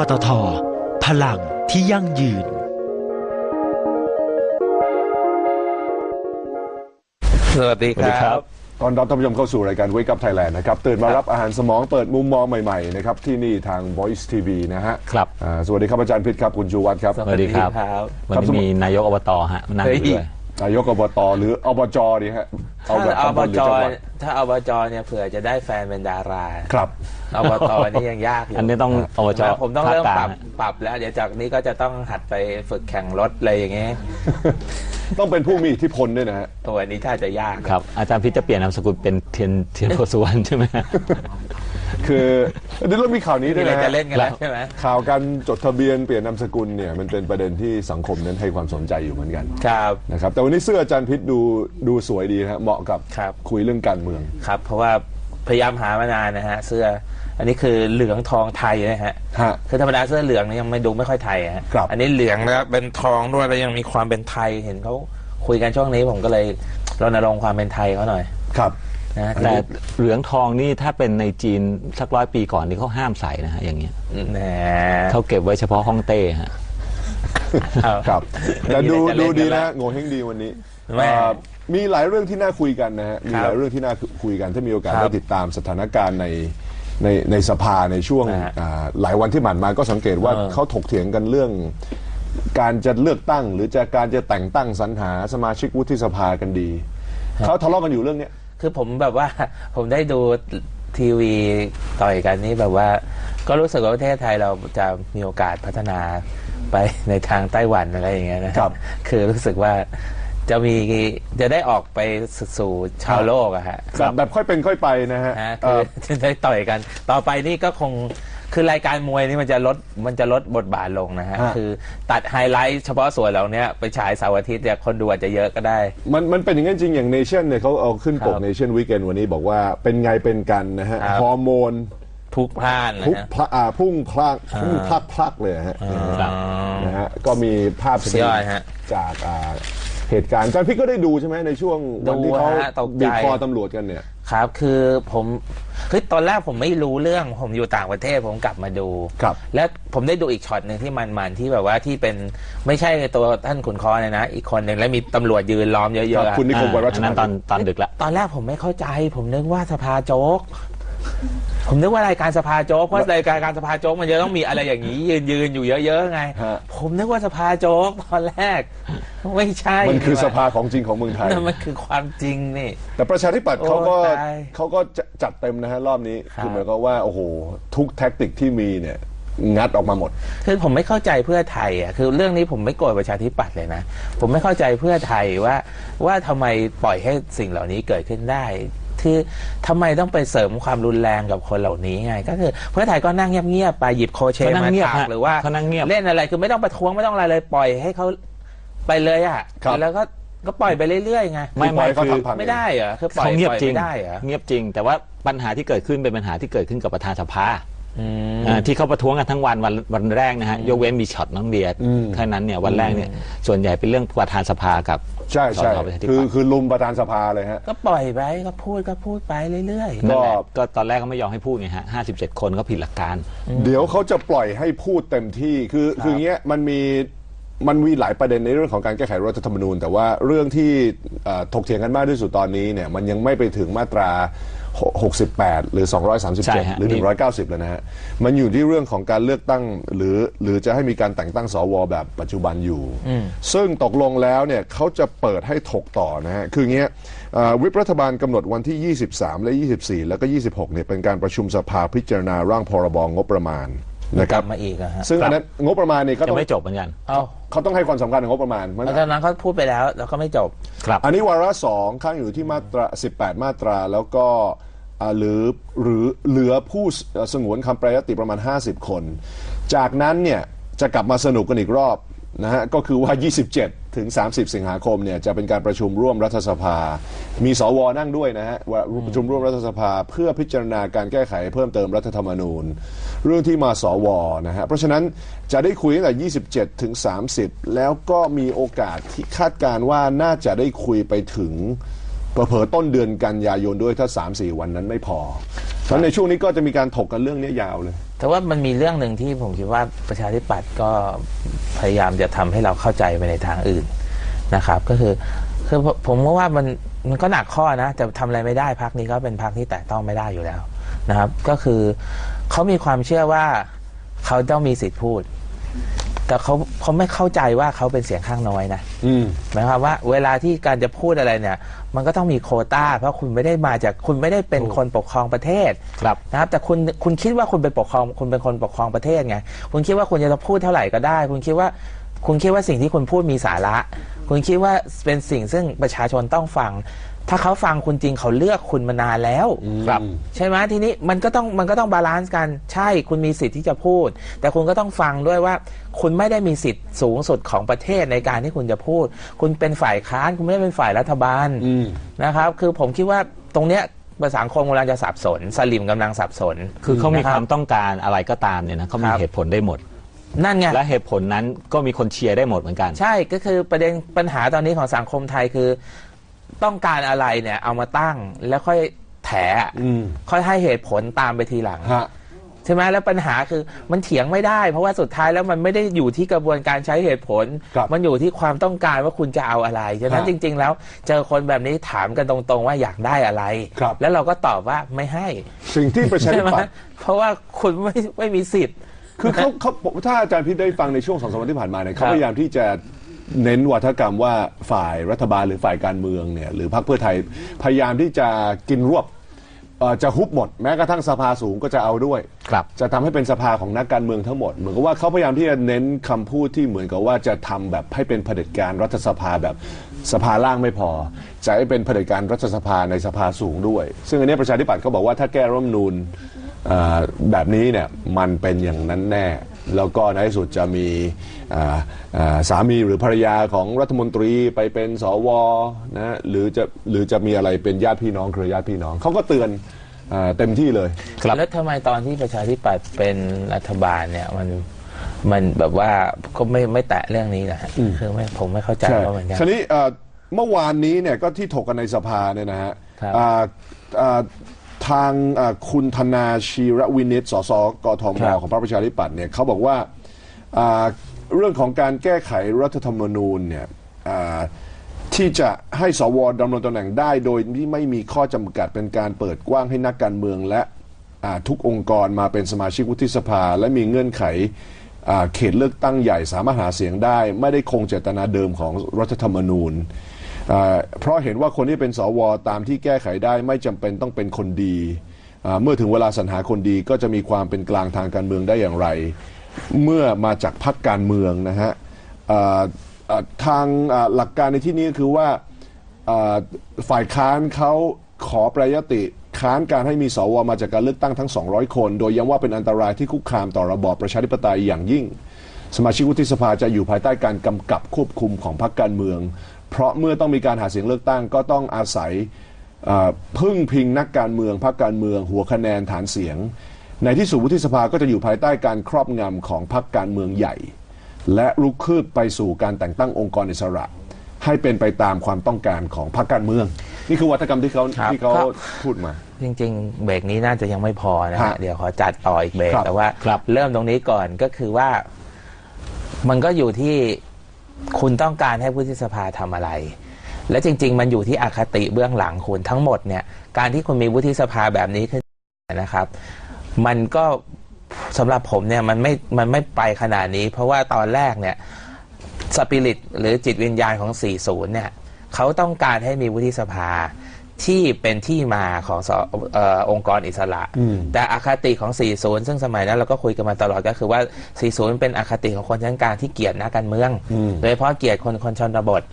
ปตท พลังที่ยั่งยืน สวัสดีสวัสดีคครัรับบตอนรับท่านผู้ชมเข้าสู่รายการ Wake Up Thailand นะครับ ตื่นมารับอาหารสมองเปิดมุมมองใหม่ ๆ นะครับ ที่นี่ทาง Voice TV นะฮะครับ อ่าสวัสดีครับอาจารย์พิษครับ คุณชูวัฒน์ครับสวัสดีครับ สวัสดีครับ วันนี้มีนายกอบตฮะมานั่งอยู่ด้วย นายกอบตหรืออบจดีฮะเอาถ้าแบบอบตำบลหรืจอจังหวัด ถ้าอบจเนี่ยเผื่อจะได้แฟนเป็นดาราครับอบตนี่ยังยากอยู่อันนี้ต้องอบจนะผมต้องเริ่มภาคกปลารังบปรับแล้ว เดี๋ยวจากนี้ก็จะต้องหัดไปฝึกแข่งรถอะไรอย่างเงี้ย ต้องเป็นผู้มีอิทธิพลด้วยนะฮะ ตัวนี้ถ้าจะยากครับ อาจารย์พิษจะเปลี่ยนนามสกุลเป็นเทียนเทียนโพสุวรรณใช่ไหม คือเดี๋ยวเรามีข่าวนี้นี่ด้วยเลยนะฮะจะเล่นกันแล้วใช่ไหม ข่าวการจดทะเบียนเปลี่ยนนามสกุลเนี่ยมันเป็นประเด็นที่สังคมนั้นให้ความสนใจอยู่เหมือนกันครับ นะครับแต่วันนี้เสื้ออาจารย์พิษดูดูสวยดีนะฮะเหมาะกับครับ คุยเรื่องการเมือง ครับ เพราะว่า พยายามหามานานนะฮะ เสื้อ อันนี้คือเหลืองทองไทยนะฮะฮะ คือธรรมดาเสื้อเหลืองนี่ยังไม่ดูไม่ค่อยไทยอะฮะครับ อันนี้เหลืองแล้วเป็นทองด้วยแล้วยังมีความเป็นไทยเห็นเขาคุยกันช่วงนี้ผมก็เลยรณรงค์ความเป็นไทยเขาหน่อยครับ นะแต่เหลืองทองนี่ถ้าเป็นในจีนสักร้อยปีก่อนนี่เขาห้ามใส่นะฮะอย่างเงี้ยแหมเขาเก็บไว้เฉพาะฮ่องเต้ฮะ เอา ครับแต่ดูไม่มีอะไรจะเล่ดูนดีกันแล้นะวโงเฮงดีวันนี้ แม่ เอ่อมีหลายเรื่องที่น่าคุยกันนะฮะ มีครับหลายเรื่องที่น่าคุยกัน ถ้ามีโอกาสครับได้ติดตามสถานการณ์ในในในสภาในช่วงนะฮะอ่าหลายวันที่ผ่านมาก็สังเกตว่าเออ เขาถกเถียงกันเรื่อง การจะเลือกตั้ง หรือจะการจะแต่งตั้งสรรหาสมาชิกวุฒิสภากันดี เขาทะเลาะกันอยู่เรื่องเนี้ย คือผมแบบว่า ผมได้ดูทีวีต่อยกันนี่แบบว่า ก็รู้สึกว่าประเทศไทยเราจะมีโอกาสพัฒนาไปในทางไต้หวันอะไรอย่างเงี้ยนะครับ คือรู้สึกว่า จะมีจะได้ออกไปสู่ชาวโลกอะฮะแบบแบบค่อยเป็นค่อยไปนะฮะฮะเอ่คืออจะได้ต่อยกัน ต่อไปนี่ก็คงคือรายการมวยนี่มันจะลดมันจะลดบทบาทลงนะฮะฮะ คือตัดไฮไลท์เฉพาะส่วนเหล่านี้ไปฉายเสาร์อาทิตย์เนี่ยคนดูอาจจะเยอะก็ได้ มันมันเป็นอย่างนั้นจริงอย่างเนชั่นเนี่ยเขาเอาขึ้นปกครับเนชั่นวีคเอนวันนี้บอกว่าเป็นไงเป็นกันนะฮะครับ ฮอร์โมนพลุกพล่านนะพุ่งฮะ พละอ่าพุ่งพลากพุ่งพลักพลักเลยฮะครับนะฮะก็มีภาพสุดยอดฮะ จากอ่า เหตุการณ์อาจารย์พี่ก็ได้ดูใช่ไหมในช่วงวันที่เขาดูฮะตกใจ บีบคอตำรวจกันเนี่ย ครับ คือผมคือตอนแรกผมไม่รู้เรื่อง ผมอยู่ต่างประเทศผมกลับมาดู ครับ แล้วผมได้ดูอีกช็อตหนึ่งที่มันๆที่แบบว่าที่เป็นไม่ใช่ตัวท่านขุนคอเนี่ยนะ อีกคนหนึ่งแล้วมีตำรวจยืนล้อมเยครับอะๆอะ คุณนิคมวรัชอันนั้นตอนตอนดึกละ ตอนแรกผมไม่เข้าใจ ผมนึกว่าสภาโจ๊ก ผมนึกว่ารายการสภาโจ๊กเพราะรายการการสภาโจ๊กมันจะต้องมีอะไรอย่างนี้ ยืนยืนอยู่เยอะๆไง ฮะ ผมนึกว่าสภาโจ๊กตอนแรก ไม่ใช่มันคือสภาของจริงของเมืองไทย นั่นมันคือความจริงนี่ แต่ประชาธิปัตย์เขาก็โอ้ตายเขาก็จะจัดเต็มนะฮะรอบนี้ครับ คือหมายความว่าโอ้โหทุกแท็กติกที่มีเนี่ยงัดออกมาหมด คือผมไม่เข้าใจเพื่อไทยอะคือเรื่องนี้ผมไม่โกรธประชาธิปัตย์เลยนะ ผมไม่เข้าใจเพื่อไทยว่าว่าทำไมปล่อยให้สิ่งเหล่านี้เกิดขึ้นได้ คือทำไมต้องไปเสริมความรุนแรงกับคนเหล่านี้ไง ก็คือเพื่อไทยก็นั่งเงียบๆไปหยิบโคเชเขานั่งมาเงียบถักฮะหรือว่าเขานั่งเงียบเล่นอะไรคือไม่ต้องประท้วงไม่ต้องอะไรเลยปล่อยให้เขาไปเลยอะครับแล้วก็ก็ปล่อยไปเรื่อยๆไงไม่ปล่ไม่อยเขาคือทำพังไม่ได้เหรอคือปล่อยเขาเงียบปล่อจริงไม่ได้เหรอเงียบจริง แต่ว่าปัญหาที่เกิดขึ้นเป็นปัญหาที่เกิดขึ้นกับประธานสภาอืมอ่าที่เขาประท้วงกันทั้งวันวันวันแรกนะฮะยกเว้นมีช็อตน้องเดียอืมแค่นั้นเนี่ยวันแรกเนี่ยส่วนใหญ่เป็นเรื่องประธานสภากับ ใช่ใช่สสประชาธิคือปัตย์คือลุมประธานสภาเลยฮะ ก็ปล่อยไปก็พูดก็พูดไปเรื่อยๆนั่นแหละก็ ก็ตอนแรกเขาไม่ยอมให้พูดไงฮะห้าสิบเจ็ดคนก็ผิดหลักการ เดี๋ยวเขาจะปล่อยให้พูดเต็มที่คือคืออย่างเงี้ยมันมีมันมีหลายประเด็นในเรื่องของการแก้ไขรัฐธรรมนูญ แต่ว่าเรื่องที่เอ่อถกเถียงกันมากที่สุดตอนนี้เนี่ยมันยังไม่ไปถึงมาตรา 68 หรือใช่ฮะ237 หรือนี่190 แล้วนะฮะ มันอยู่ที่เรื่องของการเลือกตั้งหรือหรือจะให้มีการแต่งตั้งสวแบบปัจจุบันอยู่ ซึ่งตกลงแล้วเนี่ยเขาจะเปิดให้ถกต่อนะฮะ คืออย่างเงี้ยเอ่อวิปรัฐบาลกำหนดวันที่ 23 และ 24 แล้วก็ 26เนี่ยเป็นการประชุมสภาพิจารณาร่างพรบงบประมาณ นะคกรัลับบมาอีกอะฮะซึ่งอันนั้นงบประมาณเนี่ยก็จะต้องไม่จบเหมือนกัน เอ้าเขาต้องให้ความสำคัญกับงบประมาณเพราะแล้วตอนนั้นเขาพูดไปแล้วแล้วก็ไม่จบ ครับ อันนี้วาระสองข้างอยู่ที่มาตรา 18 มาตราแล้วก็อ่าหรือหรือเหลือผู้สสงวนคำแปรยติประมาณ 50 คน จากนั้นเนี่ยจะกลับมาสนุกกันอีกรอบนะฮะก็คือว่า 27 ถึง 30 สิงหาคมเนี่ยจะเป็นการประชุมร่วมรัฐสภา มีสวนั่งด้วยนะฮะว่าประชุมร่วมรัฐสภาเพื่อพิจารณาการแก้ไขเพิ่มเติมรัฐธรรมนูญ เรื่องที่มาสวนะฮะเพราะฉะนั้นจะได้คุยตั้งแต่ 27 ถึง 30 แล้วก็มีโอกาสที่คาดการณ์ว่าน่าจะได้คุยไปถึงเผลอๆต้นเดือนกันยายนด้วยถ้า 3-4 วันนั้นไม่พอเพราะฉะนั้นในช่วงนี้ก็จะมีการถกกันเรื่องนี้ยาวเลย แต่ว่ามันมีเรื่องหนึ่งที่ผมคิดว่าประชาธิปัตย์ก็พยายามจะทำให้เราเข้าใจไปในทางอื่นนะครับ ก็คือคือผมมก็ว่ามันมันก็หนักข้อนะแต่ทำอะไรไม่ได้พักนี้ก็เป็นพักที่แตะต้องไม่ได้อยู่แล้วนะครับ ก็คือเขามีความเชื่อว่าเขาต้องมีสิทธิ์พูด แต่เขาเขาไม่เข้าใจว่าเขาเป็นเสียงข้างน้อยนะอืม หมายความว่า เวลาที่การจะพูดอะไรเนี่ย มันก็ต้องมีโควต้า เพราะคุณไม่ได้มาจากคุณไม่ได้เป็นคนปกครองประเทศครับ นะครับ แต่คุณคุณคิดว่าคุณเป็นปกครองคุณเป็นคนปกครองประเทศไงคุณคิดว่าคุณจะพูดเท่าไหร่ก็ได้ คุณคิดว่า คุณคิดว่าสิ่งที่คุณพูดมีสาระ คุณคิดว่าเป็นสิ่งซึ่งประชาชนต้องฟัง ถ้าเขาฟังคุณจริงเขาเลือกคุณมานานแล้ว ครับ ใช่ไหมทีนี้มันก็ต้องมันก็ต้องบาลานซ์กันใช่คุณมีสิทธิ์ที่จะพูด แต่คุณก็ต้องฟังด้วยว่า คุณไม่ได้มีสิทธิ์สูงสุดของประเทศในการที่คุณจะพูด คุณเป็นฝ่ายค้าน คุณไม่ได้เป็นฝ่ายรัฐบาลอืมนะครับ คือผมคิดว่าตรงเนี้ยประสังคมกำลังจะสับสน สลิมกำลังสับสน คือเขามีนะครับวามต้องการอะไรก็ตามเนี่ยนะเขามีครับเหตุผลได้หมดนั่นไงและเหตุผลนั้นก็มีคนเชียร์ได้หมดเหมือนกัน ใช่ก็คือประเด็นปัญหาตอนนี้ของสังคมไทยคือ ต้องการอะไรเนี่ย เอามาตั้งแล้วค่อยแถอืมค่อยให้เหตุผลตามไปทีหลัง ฮะ ใช่ไหมแล้วปัญหาคือมันเถียงไม่ได้ เพราะว่าสุดท้ายแล้วมันไม่ได้อยู่ที่กระบวนการใช้เหตุผล ครับมันอยู่ที่ความต้องการว่าคุณจะเอาอะไรฉะนั้นฮะจริง ๆ แล้วเจอคนแบบนี้ถามกันตรงๆว่าอยากได้อะไร ครับ แล้วเราก็ตอบว่าไม่ให้สิ่งที่ประชาธิใช่ไหมปัตย์เพราะว่าคุณไม่ไม่มีสิทธิ์ คือเขาเขาถ้าอาจารย์พิษได้ฟังในช่วงสองสามวันที่ผ่านมาเนี่ยเขาครับ พยายามที่จะ เน้นวัฒกรรมว่าฝ่ายรัฐบาลหรือฝ่ายการเมืองเนี่ยหรือพรรคเพื่อไทยพยายามที่จะกินรวบเอ่อจะฮุบหมด แม้กระทั่งสภาสูงก็จะเอาด้วย ครับ จะทำให้เป็นสภาของนักการเมืองทั้งหมด เหมือนกับว่าเขาพยายามที่จะเน้นคำพูดที่เหมือนกับว่าจะทำแบบให้เป็นเผด็จการรัฐสภาแบบสภาล่างไม่พอ จะให้เป็นเผด็จการรัฐสภาในสภาสูงด้วย ซึ่งอันนี้ประชาธิปัตย์เขาบอกว่าถ้าแก้รัฐธรรมนูญเอ่อแบบนี้เนี่ยมันเป็นอย่างนั้นแน่ แล้วก็ในที่สุดจะมีอ่าอ่าสามีหรือภรรยาของรัฐมนตรีไปเป็นสวนะหรือจะหรือจะมีอะไรเป็นญาติพี่น้องเครือญาติพี่น้องเขาก็เตือนอาเต็มที่เลยครับแล้วทำไมตอนที่ประชาธิปัตย์เป็นรัฐบาลเนี่ยมันมันแบบว่าก็ไม่ไม่แตะเรื่องนี้นะฮะคือไม่ผมไม่เข้าใจใช่เขาเหมือนกันทีนี้เอ่อเมื่อวานนี้เนี่ยก็ที่ถกกันในสภาเนี่ยนะฮะครับ อ่าอ่า ทางอ่าคุณธนาชีรวินิตสสกทมครับของพรรคประชาธิปัตย์เนี่ยเขาบอกว่าอ่าเรื่องของการแก้ไขรัฐธรรมนูญเนี่ยอ่าที่จะให้สวดำรงตำแหน่งได้โดยที่ไม่มีข้อจำกัดเป็นการเปิดกว้างให้นักการเมืองและอ่าทุกองค์กรมาเป็นสมาชิกวุฒิสภา และมีเงื่อนไขอ่าเขตเลือกตั้งใหญ่สามารถหาเสียงได้ ไม่ได้คงเจตนาเดิมของรัฐธรรมนูญอ่า เพราะเห็นว่าคนที่เป็นสวตามที่แก้ไขได้ไม่จำเป็นต้องเป็นคนดี เมื่อถึงเวลาสรรหาคนดีก็จะมีความเป็นกลางทางการเมืองได้อย่างไร เมื่อมาจากพรรคการเมืองนะฮะทางหลักการในที่นี้ก็คือว่าฝ่ายค้านเขาขอประยติค้านการให้มีสวมาจากการเลือกตั้งทั้ง 200 คน โดยย้ำว่าเป็นอันตรายที่คุกคามต่อระบอบประชาธิปไตยอย่างยิ่ง สมาชิกวุฒิสภาจะอยู่ภายใต้การกำกับควบคุมของพรรคการเมือง เพราะเมื่อต้องมีการหาเสียงเลือกตั้งก็ต้องอาศัยอ่าพึ่งพิงนักการเมืองพรรคการเมือง หัวคะแนนฐานเสียง ในที่สุดวุฒิสภาก็จะอยู่ภายใต้การครอบงำของพรรคการเมืองใหญ่ และลุกคืบไปสู่การแต่งตั้งองค์กรอิสระ ให้เป็นไปตามความต้องการของพรรคการเมือง นี่คือวัฒกรรมที่เขาครับที่เขาครับพูดมา จริง ๆ เบรกนี้น่าจะยังไม่พอนะครัฮะบเดี๋ยวขอจัดต่ออีกเบรกครับแต่ว่าครับเริ่มตรงนี้ก่อนก็คือว่า มันก็อยู่ที่คุณต้องการให้วุฒิสภาทำอะไร และจริง ๆ มันอยู่ที่อคติเบื้องหลังคุณทั้งหมดเนี่ย การที่คุณมีวุฒิสภาแบบนี้ขึ้นนะครับ มันก็สำหรับผมเนี่ยมันไม่มันไม่ไปขนาดนี้ เพราะว่าตอนแรกเนี่ยสปิริตหรือจิตวิญญาณของ 40 เนี่ยเขาต้องการให้มีวุฒิสภา ที่เป็นที่มาของสเออองค์กรอิสระ แต่อคติของ 40 ซึ่งสมัยนั้นเราก็คุยกันมาตลอดก็คือว่า 40 เป็นอคติของคนชั้นกลางที่เกลียดนักการเมือง โดยเฉพาะเกลียดคนคนชนบท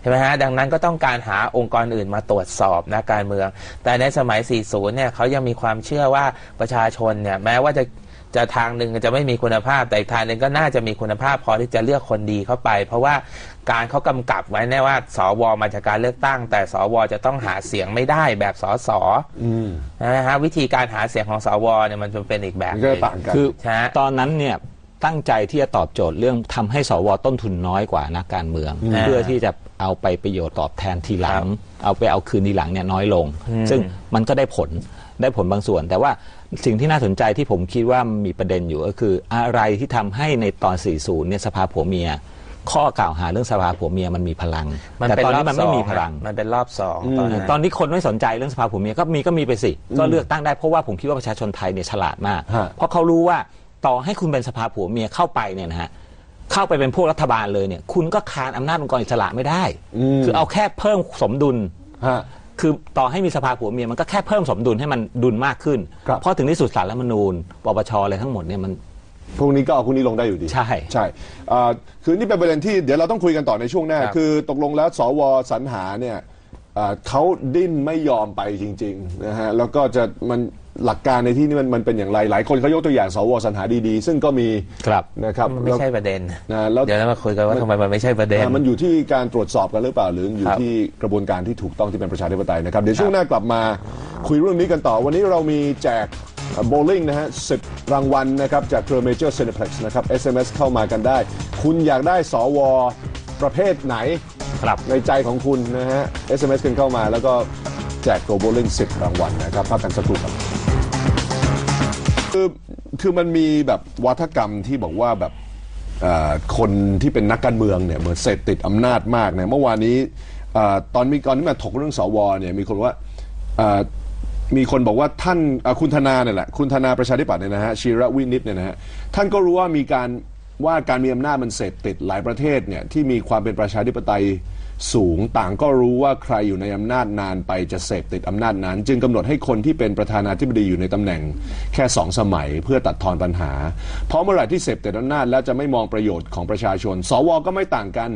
ใช่ไหมฮะดังนั้นก็ต้องการหาองค์กรอื่นมาตรวจสอบนักการเมือง แต่ในสมัย 40 เนี่ยเขายังมีความเชื่อว่าประชาชนเนี่ยแม้ว่าจะ จะทางหนึ่งจะไม่มีคุณภาพ แต่อีกทางหนึ่งก็น่าจะมีคุณภาพ พอที่จะเลือกคนดีเข้าไป เพราะว่าการเขากำกับไว้แน่ว่าสวมาจากการเลือกตั้ง แต่สวจะต้องหาเสียงไม่ได้แบบสสนะฮะวิธีการหาเสียงของสวเนี่ยมันจะเป็นอีกแบบมันหก็นึ่จะงต่างกันคือใช่ฮะตอนนั้นเนี่ยตั้งใจที่จะตอบโจทย์เรื่องทำให้สวต้นทุนน้อยกว่านักการเมืองอ่าเพื่อที่จะเอาไปประโยชน์ตอบแทนทีหลัครังบเอาไปเอาคืนทีหลังเนี่ยน้อยลง ซึ่งมันก็ได้ผล ได้ผลบางส่วน แต่ว่าสิ่งที่น่าสนใจที่ผมคิดว่ามีประเด็นอยู่ก็คือ อะไรที่ทำให้ในตอน 40 เนี่ยสภาผัวเมีย ข้อกล่าวหาเรื่องสภาผัวเมียมันมีพลังมันแต่เป็นตอนรอนี้บมันสไม่องมีพลัง มันเป็นรอบสองตอนนั้นตอนนี้คนไม่สนใจเรื่องสภาผัวเมียก็มีก็มีไปสิ ก็เลือกตั้งได้เพราะว่าผมคิดว่าประชาชนไทยเนี่ยฉลาดมากฮะเพราะเขารู้ว่าต่อให้คุณเป็นสภาผัวเมียเข้าไปเนี่ยนะฮะเข้าไปเป็นพวกรัฐบาลเลยเนี่ย คุณก็คานอำนาจองค์กรอิสระไม่ได้ คือเอาแค่เพิ่มสมดุลฮะ คือต่อให้มีสภาผัวเมียมันก็แค่เพิ่มสมดุลให้มันดุลมากขึ้น ครับ เพราะถึงที่สุดสารรัฐธรรมนูญปปชอะไรทั้งหมดเนี่ยมันพรุ่งนี้ก็เอาพรุ่งนี้ลงได้อยู่ดีใช่ ใช่อ่าคือนี่เป็นประเด็นที่เดี๋ยวเราต้องคุยกันต่อในช่วงหน้า ครับ คือตกลงแล้วสวสรรหาเนี่ยอ่า เขาดิ้นไม่ยอมไปจริงๆนะฮะแล้วก็จะมันหลักการในที่นี้มันมันเป็นอย่างไร หลายคนเขายกตัวอย่างสวสรรหาดีๆ ซึ่งก็มีครับนะครับมันไม่ใช่ประเด็นนะแล้วเดี๋ยวเรามาคุยกันว่าทำไมมันไม่ใช่ประเด็นอ่ามันอยู่ที่การตรวจสอบกันหรือเปล่าหรืออยู่ครับที่กระบวนการที่ถูกต้องที่เป็นประชาธิปไตยนะครับ เดี๋ยวช่วงหน้ากลับมาคุยเรื่องนี้กันต่อ วันนี้เรามีแจกโบลิ่งนะฮะสิรางวัลนะครับจากเครือเมเจอร์เซน p เพล็กซ์นะครับ SMS เข้ามากันได้ คุณอยากได้สวประเภทไหน ครับในใจของคุณนะฮะ SMS กันเข้ามาแล้วก็แจกตัวโบลิ่ง10 รางวัลนะครับพักกันสักครู่ครับคือคือมันมีแบบวัฒกรรมที่บอกว่าแบบเอ่อคนที่เป็นนักการเมืองเนี่ยเหมือนเสพติดอำนาจมากเนี่ยเมื่อวานนี้เอ่อตอนมีก่อนที่มาถกเรื่องสวเนี่ยมีคนว่าเอ่อมีคนบอกว่าท่านเอ่อคุณธนาเนี่ยแหละคุณธนาประชาธิปัตย์เนี่ยนะฮะชีระวินิตเนี่ยนะฮะท่านก็รู้ว่ามีการว่าการมีอำนาจมันเสพติดหลายประเทศเนี่ยที่มีความเป็นประชาธิปไตย สูงต่างก็รู้ว่าใครอยู่ในอำนาจนานไปจะเสพติดอำนาจนั้น จึงกำหนดให้คนที่เป็นประธานาธิบดีอยู่ในตำแหน่งแค่สองสมัยเพื่อตัดทอนปัญหา เพราะเมื่อไหร่ที่เสพติดอำนาจแล้วจะไม่มองประโยชน์ของประชาชน สวก็ไม่ต่างกัน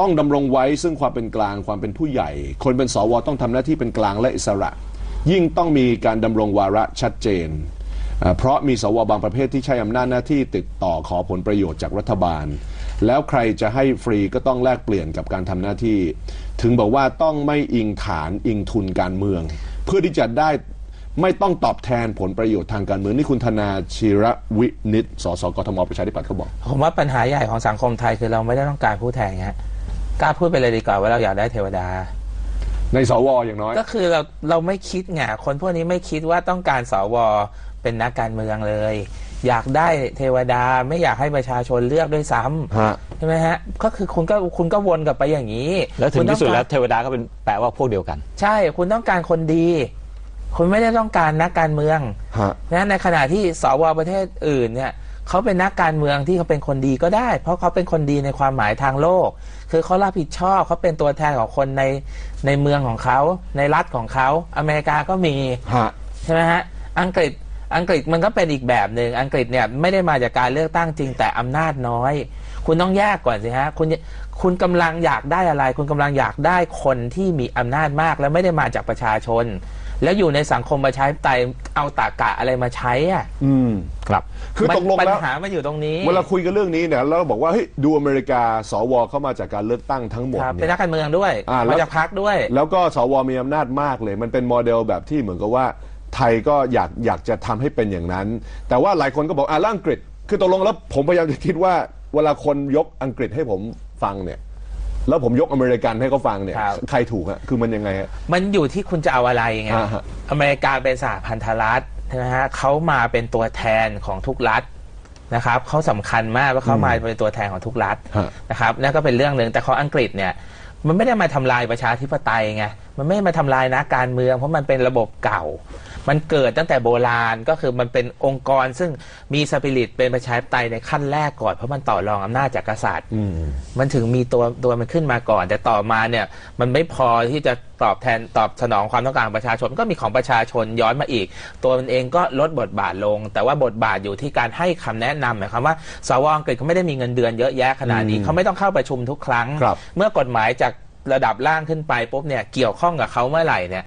ต้องดำรงไว้ซึ่งความเป็นกลางความเป็นผู้ใหญ่ คนเป็นสวต้องทำหน้าที่เป็นกลางและอิสระ ยิ่งต้องมีการดำรงวาระชัดเจนเพราะมีสวบางประเภทที่ใช้อำนาจหน้าที่ติดต่อขอผลประโยชน์จากรัฐบาล แล้วใครจะให้ฟรีก็ต้องแลกเปลี่ยนกับการทำหน้าที่ ถึงบอกว่าต้องไม่อิงฐานอิงทุนการเมือง เพื่อที่จะได้ไม่ต้องตอบแทนผลประโยชน์ทางการเมืองนี่คุณธนาชีระวินิตสสกทมประชาธิปัตย์เขาบอก ผมว่าปัญหาใหญ่ของสังคมไทยคือเราไม่ได้ต้องการผู้แทนฮะกล้าพูดไปเลยดีกว่าว่าเราอยากได้เทวดา ในสวอย่างน้อย ก็คือเราเราไม่คิดไงคนพวกนี้ไม่คิดว่าต้องการสวเป็นนักการเมืองเลย อยากได้เทวดาไม่อยากให้ประชาชนเลือกด้วยซ้ำฮะ ใช่ไหมฮะ ก็คือคุณก็คุณก็วนกลับไปอย่างนี้แล้วถึคุงณต้อที่สุดการแล้วเทวดาก็เป็นแปลว่าพวกเดียวกัน ใช่คุณต้องการคนดี คุณไม่ได้ต้องการนักการเมือง ฮะ นะในขณะที่สวประเทศอื่นเนี่ยเขาเป็นนักการเมืองที่เขาเป็นคนดีก็ได้ เพราะเขาเป็นคนดีในความหมายทางโลก คือเขารับผิดชอบเขาเป็นตัวแทนของคนในในเมืองของเขา ในรัฐของเขา อเมริกาก็มี ฮะ ใช่ไหมฮะ อังกฤษ อังกฤษมันก็เป็นอีกแบบหนึ่งอังกฤษเนี่ยไม่ได้มาจากการเลือกตั้งจริงแต่อำนาจน้อย คุณต้องแยกก่อนสิฮะคุณคุณกำลังอยากได้อะไร คุณกำลังอยากได้คนที่มีอำนาจมาก แล้วไม่ได้มาจากประชาชน แล้วอยู่ในสังคมประชาธิปไตยเอาตากะอะไรมาใช้อะอืมครับคือมันตกลงปัญแล้วหามันอยู่ตรงนี้ เวลาคุยกันเรื่องนี้เนี่ยแล้วเราบอกว่าเฮ้ยดูอเมริกาสวเข้ามาจากการเลือกตั้งทั้งหมดครับเป็นเนี่ยนักการเมืองด้วยอ่าแล้วมาจากพรรคด้วย แล้วก็สวมีอำนาจมากเลย มันเป็นโมเดลแบบที่เหมือนกับว่า ไทยก็อยากอยากจะทำให้เป็นอย่างนั้น แต่ว่าหลายคนก็บอกอ่าแล้วอังกฤษ คือตกลงแล้วผมพยายามจะคิดว่าเวลาคนยกอังกฤษให้ผมฟังเนี่ย แล้วผมยกอเมริกันให้เขาฟังเนี่ย ครับ ใครถูกฮะคือมันยังไงฮะ มันอยู่ที่คุณจะเอาอะไรไงอ่าฮะ อเมริกาเป็นสหพันธรัฐใช่ไหมฮะเขามาเป็นตัวแทนของทุกรัฐนะครับเขาสำคัญมากว่าเขามาเป็นตัวแทนของทุกรัฐฮะ นะครับนั่นก็เป็นเรื่องหนึ่งแต่ของอังกฤษเนี่ย มันไม่ได้มาทำลายประชาธิปไตยไงมันไม่ได้มาทำลายนักการเมือง เพราะมันเป็นระบบเก่า มันเกิดตั้งแต่โบราณก็คือมันเป็นองค์กรซึ่งมีสปิริตเป็นประชาธิปไตยในขั้นแรกก่อน เพราะมันต่อรองอำนาจจากกษัตริย์อืมมันถึงมีตัวตัวมันขึ้นมาก่อน แต่ต่อมาเนี่ยมันไม่พอที่จะตอบแทนตอบสนองความต้องการของประชาชนก็มีของประชาชนย้อนมาอีก ตัวมันเองก็ลดบทบาทลง แต่ว่าบทบาทอยู่ที่การให้คำแนะนำหมายความว่าสวอังกฤษเขาไม่ได้มีเงินเดือนเยอะแยะขนาดนี้เขาไม่ต้องเข้าประชุมทุกครั้งครับเมื่อกฎหมายจากระดับล่างขึ้นไปปุ๊บเนี่ยเกี่ยวข้องกับเขาเมื่อไหร่เนี่ย